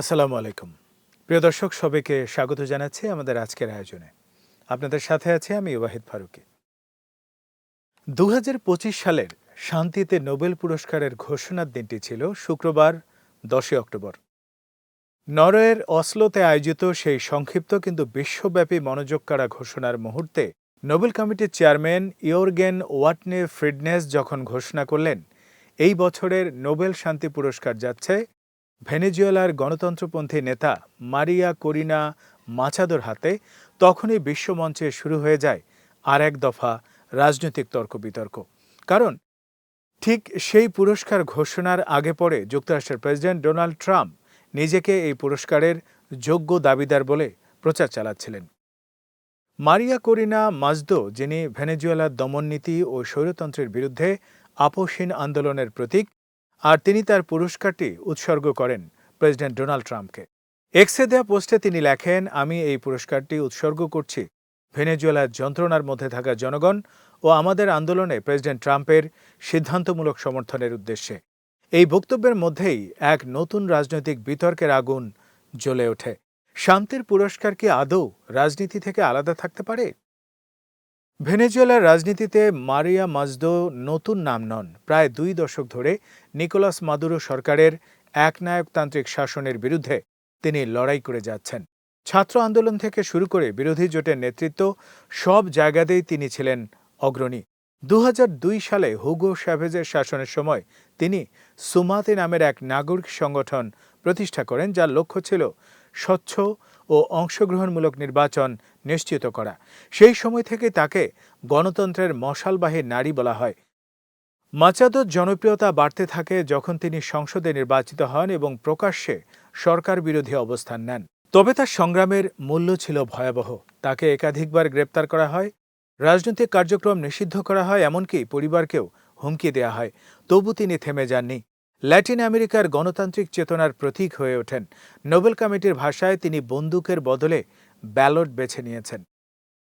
আসসালামু আলাইকুম। প্রিয় দর্শক, সবাইকে স্বাগত জানাচ্ছি আমাদের আজকের আয়োজনে। আপনাদের সাথে আছে আমি ওয়াহিদ ফারুকি। দু হাজার পঁচিশ সালের শান্তিতে নোবেল পুরস্কারের ঘোষণার দিনটি ছিল শুক্রবার, দশই অক্টোবর। নরওয়ের অসলোতে আয়োজিত সেই সংক্ষিপ্ত কিন্তু বিশ্বব্যাপী মনোযোগ কাড়া ঘোষণার মুহূর্তে নোবেল কমিটির চেয়ারম্যান ইয়োরগেন ওয়াটনে ফ্রিডনেস যখন ঘোষণা করলেন, এই বছরের নোবেল শান্তি পুরস্কার যাচ্ছে ভেনেজুয়েলার গণতন্ত্রপন্থী নেতা মারিয়া করিনা মাচাদোর হাতে তখনই বিশ্বমঞ্চে শুরু হয়ে যায় আর এক দফা রাজনৈতিক তর্ক বিতর্ক। কারণ ঠিক সেই পুরস্কার ঘোষণার আগে পরে যুক্তরাষ্ট্রের প্রেসিডেন্ট ডোনাল্ড ট্রাম্প নিজেকে এই পুরস্কারের যোগ্য দাবিদার বলে প্রচার চালাচ্ছিলেন। মারিয়া করিনা মাজদো যিনি ভেনেজুয়েলার দমননীতি ও স্বৈরতন্ত্রের বিরুদ্ধে আপোষহীন আন্দোলনের প্রতীক আর তিনি তার পুরস্কারটি উৎসর্গ করেন প্রেসিডেন্ট ডোনাল্ড ট্রাম্পকে। এক্সে দেয়া পোস্টে তিনি লেখেন, আমি এই পুরস্কারটি উৎসর্গ করছি। ভেনেজুয়েলার যন্ত্রণার মধ্যে থাকা জনগণ ও আমাদের আন্দোলনে প্রেসিডেন্ট ট্রাম্পের সিদ্ধান্তমূলক সমর্থনের উদ্দেশ্যে। এই বক্তব্যের মধ্যেই এক নতুন রাজনৈতিক বিতর্কের আগুন জ্বলে ওঠে। শান্তির পুরস্কার কি আদৌ রাজনীতি থেকে আলাদা থাকতে পারে? ভেনেজুয়েলার রাজনীতিতে মারিয়া মাজদো নতুন নাম নন। প্রায় দুই দশক ধরে নিকোলাস মাদুরো সরকারের একনায়কতান্ত্রিক শাসনের বিরুদ্ধে তিনি লড়াই করে যাচ্ছেন। ছাত্র আন্দোলন থেকে শুরু করে বিরোধী জোটের নেতৃত্ব সব জায়গাতেই তিনি ছিলেন অগ্রণী। দু হাজার দুই সালে হুগো শ্যাভেজের শাসনের সময় তিনি সুমাতে নামের এক নাগরিক সংগঠন প্রতিষ্ঠা করেন যার লক্ষ্য ছিল স্বচ্ছ ও অংশগ্রহণমূলক নির্বাচন নিশ্চিত করা। সেই সময় থেকে তাকে গণতন্ত্রের মশালবাহী নারী বলা হয়। মাচাদোর জনপ্রিয়তা বাড়তে থাকে যখন তিনি সংসদে নির্বাচিত হন এবং প্রকাশ্যে সরকার বিরোধী অবস্থান নেন। তবে তার সংগ্রামের মূল্য ছিল ভয়াবহ। তাকে একাধিকবার গ্রেপ্তার করা হয়, রাজনৈতিক কার্যক্রম নিষিদ্ধ করা হয়, এমনকি পরিবারকেও হুমকি দেয়া হয়। তবু তিনি থেমে যাননি। ল্যাটিন আমেরিকার গণতান্ত্রিক চেতনার প্রতীক হয়ে ওঠেন। নোবেল কমিটির ভাষায় তিনি বন্দুকের বদলে ব্যালট বেছে নিয়েছেন।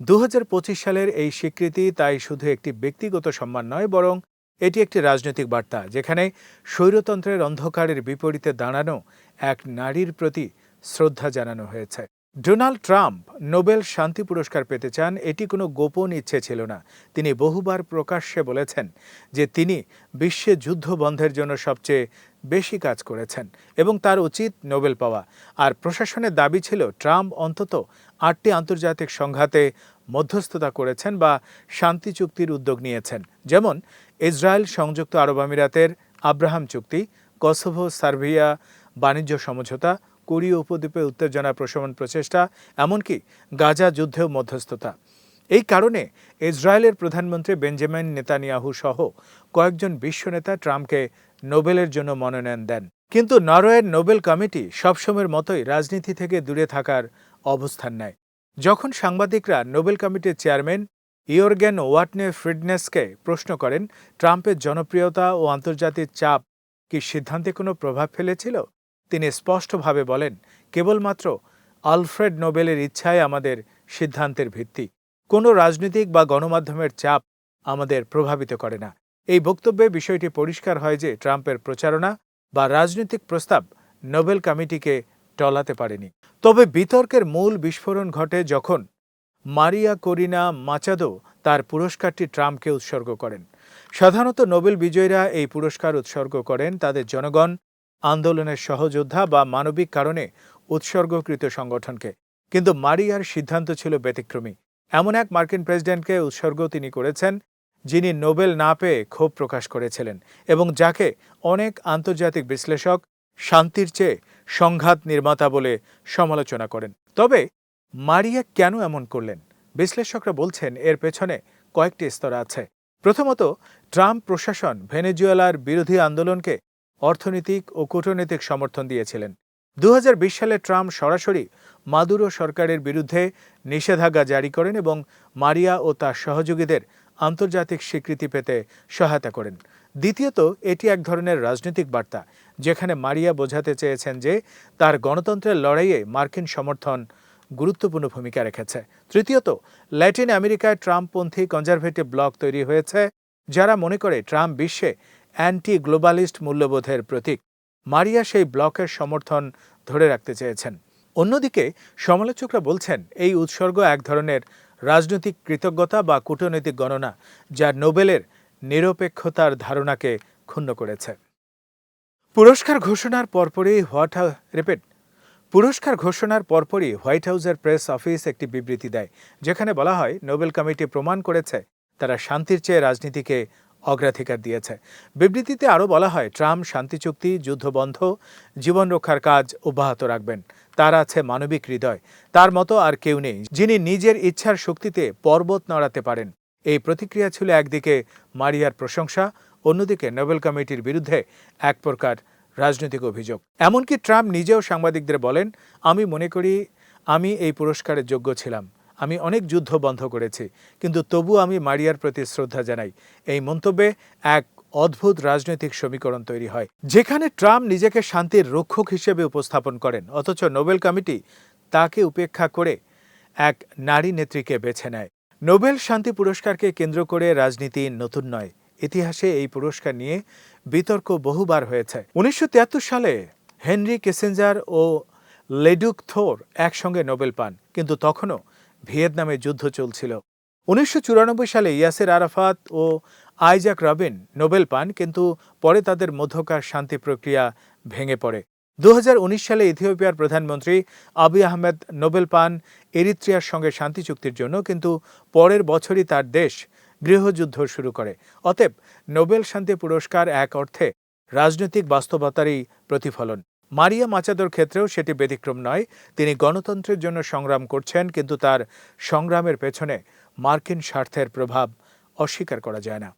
দু হাজার পঁচিশ সালের এই স্বীকৃতি তাই শুধু একটি ব্যক্তিগত সম্মান নয়, বরং এটি একটি রাজনৈতিক বার্তা, যেখানে স্বৈরতন্ত্রের অন্ধকারের বিপরীতে দাঁড়ানো এক নারীর প্রতি শ্রদ্ধা জানানো হয়েছে। ডোনাল্ড ট্রাম্প নোবেল শান্তি পুরস্কার পেতে চান এটি কোনো গোপন ইচ্ছে ছিল না। তিনি বহুবার প্রকাশ্যে বলেছেন যে তিনি বিশ্বে যুদ্ধ বন্ধের জন্য সবচেয়ে বেশি কাজ করেছেন এবং তার উচিত নোবেল পাওয়া। আর প্রশাসনের দাবি ছিল, ট্রাম্প অন্তত আটটি আন্তর্জাতিক সংঘাতে মধ্যস্থতা করেছেন বা শান্তি চুক্তির উদ্যোগ নিয়েছেন। যেমন, ইসরায়েল সংযুক্ত আরব আমিরাতের আব্রাহাম চুক্তি, কসোভো, সার্বিয়া বাণিজ্য সমঝোতা কোরীয় উপদ্বীপে উত্তেজনা প্রশমন প্রচেষ্টা, এমনকি গাজা যুদ্ধেও মধ্যস্থতা। এই কারণে ইসরায়েলের প্রধানমন্ত্রী বেঞ্জামিন নেতানিয়াহু সহ কয়েকজন বিশ্বনেতা ট্রাম্পকে নোবেলের জন্য মনোনয়ন দেন। কিন্তু নরওয়ের নোবেল কমিটি সবসময়ের মতোই রাজনীতি থেকে দূরে থাকার অবস্থান নেয়। যখন সাংবাদিকরা নোবেল কমিটির চেয়ারম্যান ইয়র্গেন ওয়াটনে ফ্রিডনেসকে প্রশ্ন করেন, ট্রাম্পের জনপ্রিয়তা ও আন্তর্জাতিক চাপ কি সিদ্ধান্তে কোনো প্রভাব ফেলেছিল? তিনি স্পষ্টভাবে বলেন, কেবলমাত্র আলফ্রেড নোবেলের ইচ্ছাই আমাদের সিদ্ধান্তের ভিত্তি। কোনো রাজনৈতিক বা গণমাধ্যমের চাপ আমাদের প্রভাবিত করে না। এই বক্তব্যে বিষয়টি পরিষ্কার হয় যে ট্রাম্পের প্রচারণা বা রাজনৈতিক প্রস্তাব নোবেল কমিটিকে টলাতে পারেনি। তবে বিতর্কের মূল বিস্ফোরণ ঘটে যখন মারিয়া করিনা মাচাদো তার পুরস্কারটি ট্রাম্পকে উৎসর্গ করেন। সাধারণত নোবেল বিজয়ীরা এই পুরস্কার উৎসর্গ করেন তাদের জনগণ আন্দোলনের সহযোদ্ধা বা মানবিক কারণে উৎসর্গকৃত সংগঠনকে। কিন্তু মারিয়ার সিদ্ধান্ত ছিল ব্যতিক্রমী। এমন এক মার্কিন প্রেসিডেন্টকে উৎসর্গ তিনি করেছেন, যিনি নোবেল না পেয়ে ক্ষোভ প্রকাশ করেছিলেন এবং যাকে অনেক আন্তর্জাতিক বিশ্লেষক শান্তির চেয়ে সংঘাত নির্মাতা বলে সমালোচনা করেন। তবে মারিয়া কেন এমন করলেন? বিশ্লেষকরা বলছেন, এর পেছনে কয়েকটি স্তর আছে। প্রথমত, ট্রাম্প প্রশাসন ভেনেজুয়েলার বিরোধী আন্দোলনকে অর্থনৈতিক ও কূটনৈতিক সমর্থন দিয়েছিলেন। দু হাজার বিশ সালে ট্রাম্প সরাসরি মাদুরো সরকারের বিরুদ্ধে নিষেধাজ্ঞা জারি করেন এবং মারিয়া ও তার সহযোগীদের আন্তর্জাতিক স্বীকৃতি পেতে সহায়তা করেন। দ্বিতীয়ত, এটি এক ধরনের রাজনৈতিক বার্তা, যেখানে মারিয়া বোঝাতে চেয়েছেন যে তার গণতন্ত্রের লড়াইয়ে মার্কিন সমর্থন গুরুত্বপূর্ণ ভূমিকা রেখেছে। তৃতীয়ত, ল্যাটিন আমেরিকায় ট্রাম্পপন্থী কনজারভেটিভ ব্লক তৈরি হয়েছে, যারা মনে করে ট্রাম্প বিশ্বে অ্যান্টি গ্লোবালিস্ট মূল্যবোধের প্রতীক। মারিয়া সেই ব্লকের সমর্থন ধরে রাখতে চেয়েছেন। অন্যদিকে সমালোচকরা বলছেন, এই উৎসর্গ এক ধরনের রাজনৈতিক কৃতজ্ঞতা বা কূটনৈতিক গণনা যা নোবেলের নিরপেক্ষতার ধারণাকে ক্ষুণ্ণ করেছে। পুরস্কার ঘোষণার পরপরই হাউস রিপিট, পুরস্কার ঘোষণার পরপরই হোয়াইট হাউসের প্রেস অফিস একটি বিবৃতি দেয়, যেখানে বলা হয়, নোবেল কমিটি প্রমাণ করেছে, তারা শান্তির চেয়ে রাজনীতিকে অগ্রাধিকার দিয়েছে। বিবৃতিতে আরও বলা হয়, ট্রাম্প শান্তি চুক্তি যুদ্ধবন্ধ জীবন রক্ষার কাজ অব্যাহত রাখবেন। তার আছে মানবিক হৃদয়। তার মতো আর কেউ নেই, যিনি নিজের ইচ্ছার শক্তিতে পর্বত নড়াতে পারেন। এই প্রতিক্রিয়া ছিল একদিকে মারিয়ার প্রশংসা, অন্যদিকে নোবেল কমিটির বিরুদ্ধে এক প্রকার রাজনৈতিক অভিযোগ। এমনকি ট্রাম্প নিজেও সাংবাদিকদের বলেন, আমি মনে করি, আমি এই পুরস্কারের যোগ্য ছিলাম। আমি অনেক যুদ্ধ বন্ধ করেছি, কিন্তু তবু আমি মারিয়ার প্রতি শ্রদ্ধা জানাই। এই মন্তব্যে এক অদ্ভুত রাজনৈতিক সমীকরণ তৈরি হয়, যেখানে ট্রাম্প নিজেকে শান্তির রক্ষক হিসেবে উপস্থাপন করেন, অথচ নোবেল কমিটি তাকে উপেক্ষা করে এক নারী নেত্রীকে বেছে নেয়। নোবেল শান্তি পুরস্কারকে কেন্দ্র করে রাজনীতি নতুন নয়, ইতিহাসে এই পুরস্কার নিয়ে বিতর্ক বহুবার হয়েছে। উনিশশো তিয়াত্তর সালে হেনরি কেসেঞ্জার ও লেডুক থোর একসঙ্গে নোবেল পান, কিন্তু তখনও ভিয়েতনামে যুদ্ধ চলছিল। উনিশশো চুরানব্বই সালে ইয়াসের আরাফাত ও আইজাক রবিন নোবেল পান, কিন্তু পরে তাদের মধ্যকার শান্তি প্রক্রিয়া ভেঙে পড়ে। দু হাজার উনিশ সালে ইথিওপিয়ার প্রধানমন্ত্রী আবি আহমেদ নোবেল পান এরিত্রিয়ার সঙ্গে শান্তি চুক্তির জন্য, কিন্তু পরের বছরই তার দেশ গৃহযুদ্ধ শুরু করে। অতএব নোবেল শান্তি পুরস্কার এক অর্থে রাজনৈতিক বাস্তবতারই প্রতিফলন। মারিয়া মাচাদোর ক্ষেত্রেও সেটি ব্যতিক্রম নয়। তিনি গণতন্ত্রের জন্য সংগ্রাম করছেন, কিন্তু তার সংগ্রামের পেছনে মার্কিন স্বার্থের প্রভাব অস্বীকার করা যায় না।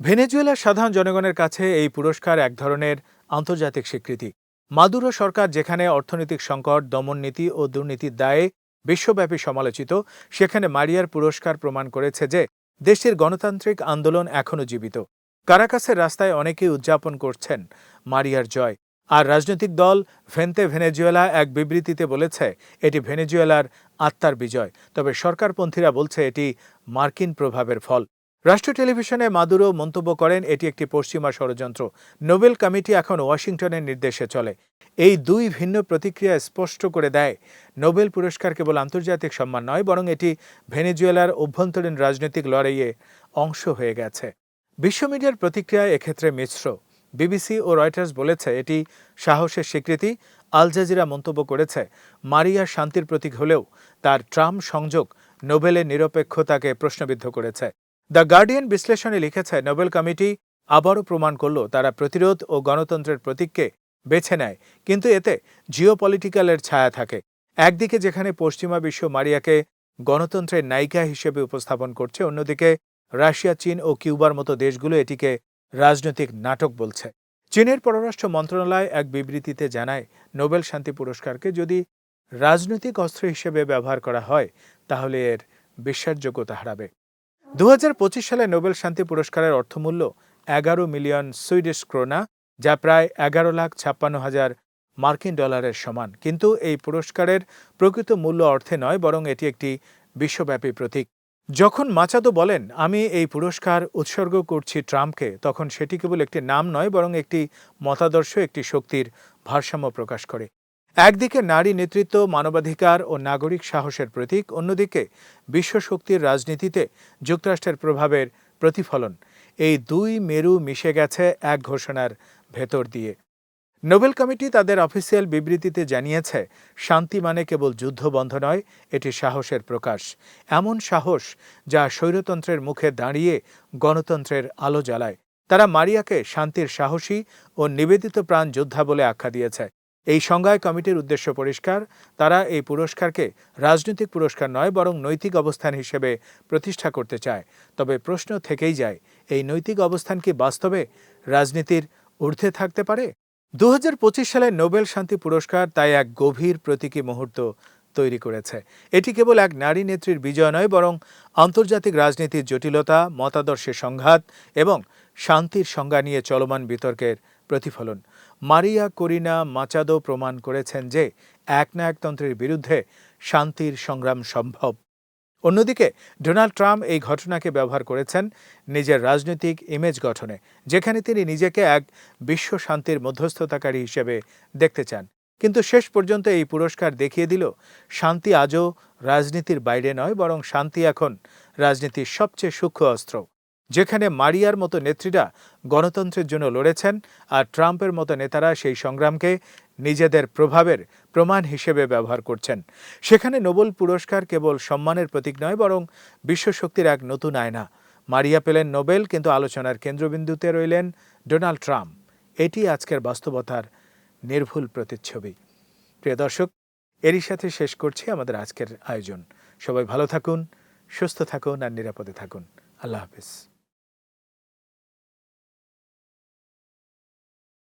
ভেনেজুয়েলার সাধারণ জনগণের কাছে এই পুরস্কার এক ধরনের আন্তর্জাতিক স্বীকৃতি। মাদুরো সরকার, যেখানে অর্থনৈতিক সংকট, দমন নীতি ও দুর্নীতির দায়ে বিশ্বব্যাপী সমালোচিত, সেখানে মারিয়ার পুরস্কার প্রমাণ করেছে যে দেশটির গণতান্ত্রিক আন্দোলন এখনও জীবিত। কারাকাসের রাস্তায় অনেকেই উদযাপন করছেন মারিয়ার জয়। আর রাজনৈতিক দল ভেন্তে ভেনেজুয়েলা এক বিবৃতিতে বলেছে, এটি ভেনেজুয়েলার আত্মার বিজয়। তবে সরকারপন্থীরা বলছে, এটি মার্কিন প্রভাবের ফল। রাষ্ট্র টেলিভিশনে মাদুরো মন্তব্য করেন, এটি একটি পশ্চিমা ষড়যন্ত্র। নোবেল কমিটি এখন ওয়াশিংটনের নির্দেশে চলে। এই দুই ভিন্ন প্রতিক্রিয়া স্পষ্ট করে দেয়, নোবেল পুরস্কার কেবল আন্তর্জাতিক সম্মান নয়, বরং এটি ভেনেজুয়েলার অভ্যন্তরীণ রাজনৈতিক লড়াইয়ে অংশ হয়ে গেছে। বিশ্ব মিডিয়ার প্রতিক্রিয়া এক্ষেত্রে মিশ্র। বিবিসি ও রয়টার্স বলেছে, এটি সাহসের স্বীকৃতি। আল জাজিরা মন্তব্য করেছে, মারিয়া শান্তির প্রতীক হলেও তার ট্রাম্প সংযোগ নোবেলের নিরপেক্ষতাকে প্রশ্নবিদ্ধ করেছে। দ্য গার্ডিয়ান বিশ্লেষণে লিখেছে, নোবেল কমিটি আবারও প্রমাণ করল, তারা প্রতিরোধ ও গণতন্ত্রের প্রতীককে বেছে নেয়, কিন্তু এতে জিওপলিটিক্যালের ছায়া থাকে। একদিকে যেখানে পশ্চিমা বিশ্ব মারিয়াকে গণতন্ত্রের নায়িকা হিসেবে উপস্থাপন করছে, অন্যদিকে রাশিয়া, চীন ও কিউবার মতো দেশগুলো এটিকে রাজনৈতিক নাটক বলছে। চীনের পররাষ্ট্র মন্ত্রণালয় এক বিবৃতিতে জানায়, নোবেল শান্তি পুরস্কারকে যদি রাজনৈতিক অস্ত্র হিসেবে ব্যবহার করা হয়, তাহলে এর বিশ্বাসযোগ্যতা হারাবে। দু হাজার পঁচিশ সালে নোবেল শান্তি পুরস্কারের অর্থমূল্য এগারো মিলিয়ন সুইডিশ ক্রোনা, যা প্রায় এগারো লাখ ছাপ্পান্ন হাজার মার্কিন ডলারের সমান। কিন্তু এই পুরস্কারের প্রকৃত মূল্য অর্থে নয়, বরং এটি একটি বিশ্বব্যাপী প্রতীক। যখন মাচাদো বলেন, আমি এই পুরস্কার উৎসর্গ করছি ট্রাম্পকে, তখন সেটি কেবল একটি নাম নয়, বরং একটি মতাদর্শ, একটি শক্তির ভারসাম্য প্রকাশ করে। একদিকে নারী নেতৃত্ব, মানবাধিকার ও নাগরিক সাহসের প্রতীক, অন্যদিকে বিশ্বশক্তির রাজনীতিতে যুক্তরাষ্ট্রের প্রভাবের প্রতিফলন। এই দুই মেরু মিশে গেছে এক ঘোষণার ভেতর দিয়ে। নোবেল কমিটি তাদের অফিসিয়াল বিবৃতিতে জানিয়েছে, শান্তি মানে কেবল যুদ্ধ বন্ধ নয়, এটি সাহসের প্রকাশ। এমন সাহস যা স্বৈরতন্ত্রের মুখে দাঁড়িয়ে গণতন্ত্রের আলো জ্বালায়। তারা মারিয়াকে শান্তির সাহসী ও নিবেদিত প্রাণ যোদ্ধা বলে আখ্যা দিয়েছে। এই সংজ্ঞায় কমিটির উদ্দেশ্য পরিষ্কার, তারা এই পুরস্কারকে রাজনৈতিক পুরস্কার নয়, বরং নৈতিক অবস্থান হিসেবে প্রতিষ্ঠা করতে চায়। তবে প্রশ্ন থেকেই যায়, এই নৈতিক অবস্থান কি বাস্তবে রাজনীতির ঊর্ধ্বে থাকতে পারে? দু হাজার পঁচিশ সালে নোবেল শান্তি পুরস্কার তাই এক গভীর প্রতীকী মুহূর্ত তৈরি করেছে। এটি কেবল এক নারী নেত্রীর বিজয় নয়, বরং আন্তর্জাতিক রাজনীতির জটিলতা, মতাদর্শের সংঘাত এবং শান্তির সংজ্ঞা নিয়ে চলমান বিতর্কের প্রতিফলন। মারিয়া করিনা মাচাদো প্রমাণ করেছেন যে একনায়কতন্ত্রের বিরুদ্ধে শান্তির সংগ্রাম সম্ভব। অন্যদিকে, ডোনাল্ড ট্রাম্প এই ঘটনাকে ব্যবহার করেছেন নিজের রাজনৈতিক ইমেজ গঠনে, যেখানে তিনি নিজেকে এক বিশ্ব শান্তির মধ্যস্থতাকারী হিসেবে দেখতে চান। কিন্তু শেষ পর্যন্ত এই পুরস্কার দেখিয়ে দিল, শান্তি আজও রাজনীতির বাইরে নয়, বরং শান্তি এখন রাজনীতির সবচেয়ে সূক্ষ্ম অস্ত্র, যেখানে মারিয়ার মতো নেত্রীরা গণতন্ত্রের জন্য লড়েছেন আর ট্রাম্পের মতো নেতারা সেই সংগ্রামকে নিজেদের প্রভাবের প্রমাণ হিসেবে ব্যবহার করছেন। সেখানে নোবেল পুরস্কার কেবল সম্মানের প্রতীক নয়, বরং বিশ্বশক্তির এক নতুন আয়না। মারিয়া পেলেন নোবেল, কিন্তু আলোচনার কেন্দ্রবিন্দুতে রইলেন ডোনাল্ড ট্রাম্প। এটি আজকের বাস্তবতার নির্ভুল প্রতিচ্ছবি। প্রিয় দর্শক, এরই সাথে শেষ করছি আমাদের আজকের আয়োজন। সবাই ভালো থাকুন, সুস্থ থাকুন আর নিরাপদে থাকুন। আল্লাহ হাফিজ।